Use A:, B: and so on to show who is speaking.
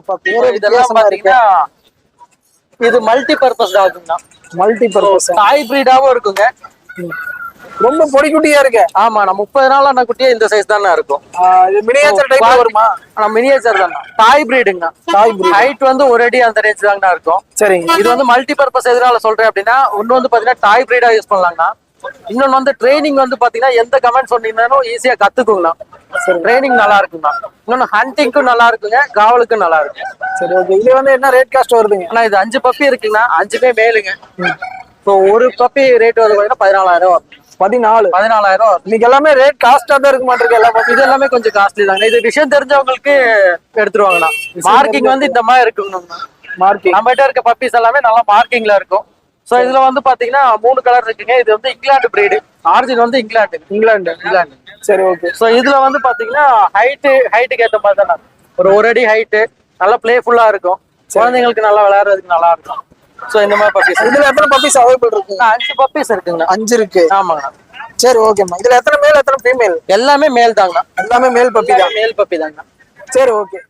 A: அப்பா பேரு
B: இதெல்லாம்
A: வித்தியாசமா இருக்கு.
B: பாத்தீங்கன்னா இது மல்டி பர்பஸ் டாகுங்க
A: மல்டி பர்பஸ்
B: தாய் பிரீடாவும் இருக்குங்க.
A: ரொம்ப பொடி குட்டியா இருக்கு.
B: ஆமா நான் முப்பது நாள் அண்ணா குட்டியே இந்த சைஸ் தானே இருக்கும்.
A: இது மினியேச்சர் டைப்ல வருமா?
B: ஆனா மினியேச்சர் தானே. தாய் பிரீடுங்க
A: தாய் breed.
B: ஹைட் வந்து ஒரு அடி அந்த ரேஞ்ச் தாங்கண்ணா இருக்கும்.
A: சரிங்க.
B: இது வந்து மல்டி பர்பஸ் எதனால சொல்றேன் அப்படின்னா ஒன்னு வந்து பாத்தீங்கன்னா டாய் பிரீடா யூஸ் பண்ணலாங்கண்ணா. இன்னொன்னு வந்து ட்ரைனிங் வந்து பாத்தீங்கன்னா எந்த கமெண்ட் சொன்னீங்கன்னாலும் ஈஸியா கத்துக்குங்கண்ணா. ட்ரைனிங் நல்லா இருக்குங்கண்ணா. இன்னொன்னு ஹண்டிங்க்கும் நல்லா இருக்குங்க காவலுக்கும் நல்லா இருக்கு
A: சரி ஓகே இது வந்து என்ன ரேட் காஸ்ட் வருதுங்க?
B: ஆனா இது அஞ்சு பப்பி இருக்குங்கண்ணா. அஞ்சுமே மேலுங்க. இப்போ ஒரு பப்பி ரேட் வந்து பாத்தீங்கன்னா பதினாலாயிரம் வரும்.
A: பதினாலு.
B: பதினாலாயிரம்
A: இன்னைக்கு எல்லாமே ரேட் காஸ்டா தான் இருக்க மாட்டிருக்கு எல்லா
B: இது எல்லாமே கொஞ்சம் காஸ்ட்லி தாங்க. இது விஷயம் தெரிஞ்சவங்களுக்கு எடுத்துருவாங்கண்ணா. மார்க்கிங் வந்து இந்த மாதிரி இருக்குங்கண்ணா
A: மார்க்கெட்
B: நம்மகிட்ட இருக்க பப்பீஸ் எல்லாமே நல்லா மார்க்கிங்ல இருக்கும். சோ இதுல வந்து பாத்தீங்கன்னா மூணு கலர் இருக்குங்க. இது வந்து இங்கிலாந்து பிரீடு ஆரிஜின் வந்து இங்கிலாந்து
A: இங்கிலாந்து
B: இங்கிலாந்து
A: சரி ஓகே
B: சோ இதுல வந்து பாத்தீங்கன்னா ஹைட்டு ஹைட்டுக்கு ஏத்த மாதிரி தானே? ஒரு ஒரு அடி ஹைட்டு நல்லா பிளேஃபுல்லா இருக்கும். குழந்தைங்களுக்கு நல்லா விளையாடுறதுக்கு நல்லா இருக்கும். சோ இந்த மாதிரி பப்பீஸ்
A: இதுல எத்தனை பப்பீஸ் அவைலபிள் இருக்கு?
B: அஞ்சு பப்பீஸ் இருக்குங்க
A: அஞ்சு இருக்கு.
B: ஆமாங்க
A: சரி ஓகேம்மா இதுல எத்தனை மேல் எத்தனை ஃபீமேல்
B: எல்லாமே மேல் தாங்க
A: எல்லாமே மேல் பப்பி தான்.
B: மேல் பப்பி தாங்க
A: சரி ஓகே